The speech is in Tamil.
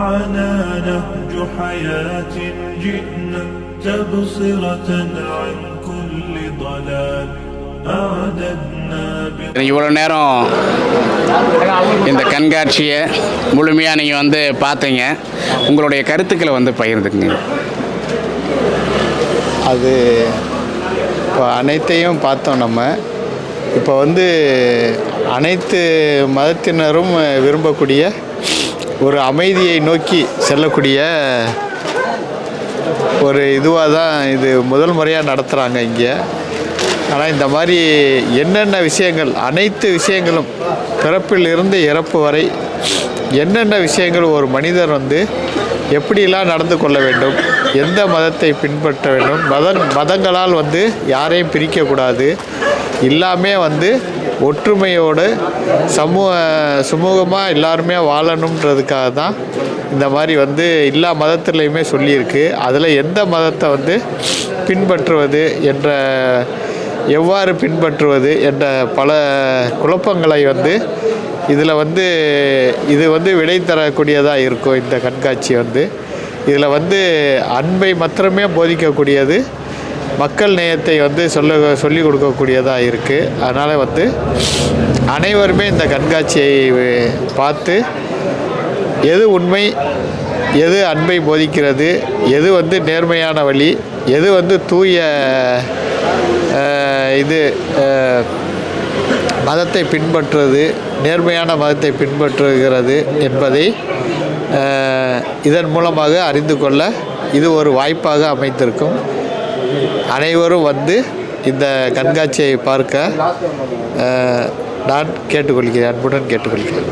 معنا نهج حياة جئنا تبصرة عن كل ضلال أعددنا இவ்வளோ நேரம் இந்த கண்காட்சியை முழுமையாக நீங்கள் வந்து பார்த்தீங்க உங்களுடைய கருத்துக்களை வந்து பகிர்ந்துக்குங்க அது இப்போ அனைத்தையும் பார்த்தோம் நம்ம இப்போ வந்து அனைத்து மதத்தினரும் விரும்பக்கூடிய ஒரு அமைதியை நோக்கி செல்லக்கூடிய ஒரு இதுவாக தான் இது முதல் முறையாக நடத்துகிறாங்க இங்கே. ஆனால் இந்த மாதிரி என்னென்ன விஷயங்கள் அனைத்து விஷயங்களும் பிறப்பிலிருந்து இறப்பு வரை என்னென்ன விஷயங்கள் ஒரு மனிதர் வந்து எப்படிலாம் நடந்து கொள்ள வேண்டும் எந்த மதத்தை பின்பற்ற வேண்டும் மத மதங்களால் வந்து யாரையும் பிரிக்கக்கூடாது எல்லாமே வந்து ஒற்றுமையோடு சமூக சுமூகமாக எல்லாருமே வாழணுன்றதுக்காக தான் இந்த மாதிரி வந்து எல்லா மதத்துலேயுமே சொல்லியிருக்கு. அதில் எந்த மதத்தை வந்து பின்பற்றுவது என்ற எவ்வாறு பின்பற்றுவது என்ற பல குழப்பங்களை வந்து இதில் வந்து இது வந்து விடை தரக்கூடியதாக இருக்கும் இந்த கண்காட்சி வந்து. இதில் வந்து அன்பை மாத்திரமே போதிக்கக்கூடியது மக்கள் நேயத்தை வந்து சொல்ல சொல்லிக் கொடுக்கக்கூடியதாக இருக்குது அதனால் வந்து அனைவருமே இந்த கண்காட்சியை பார்த்து எது உண்மை எது அன்பை போதிக்கிறது எது வந்து நேர்மையான வழி எது வந்து தூய இது மதத்தை பின்பற்றுவது நேர்மையான மதத்தை பின்பற்றுகிறது என்பதை இதன் மூலமாக அறிந்து கொள்ள இது ஒரு வாய்ப்பாக அமைத்திருக்கும் அனைவரும் வந்து இந்த கண்காட்சியை பார்க்க நான் கேட்டுக்கொள்கிறேன் அன்புடன் கேட்டுக்கொள்கிறேன்.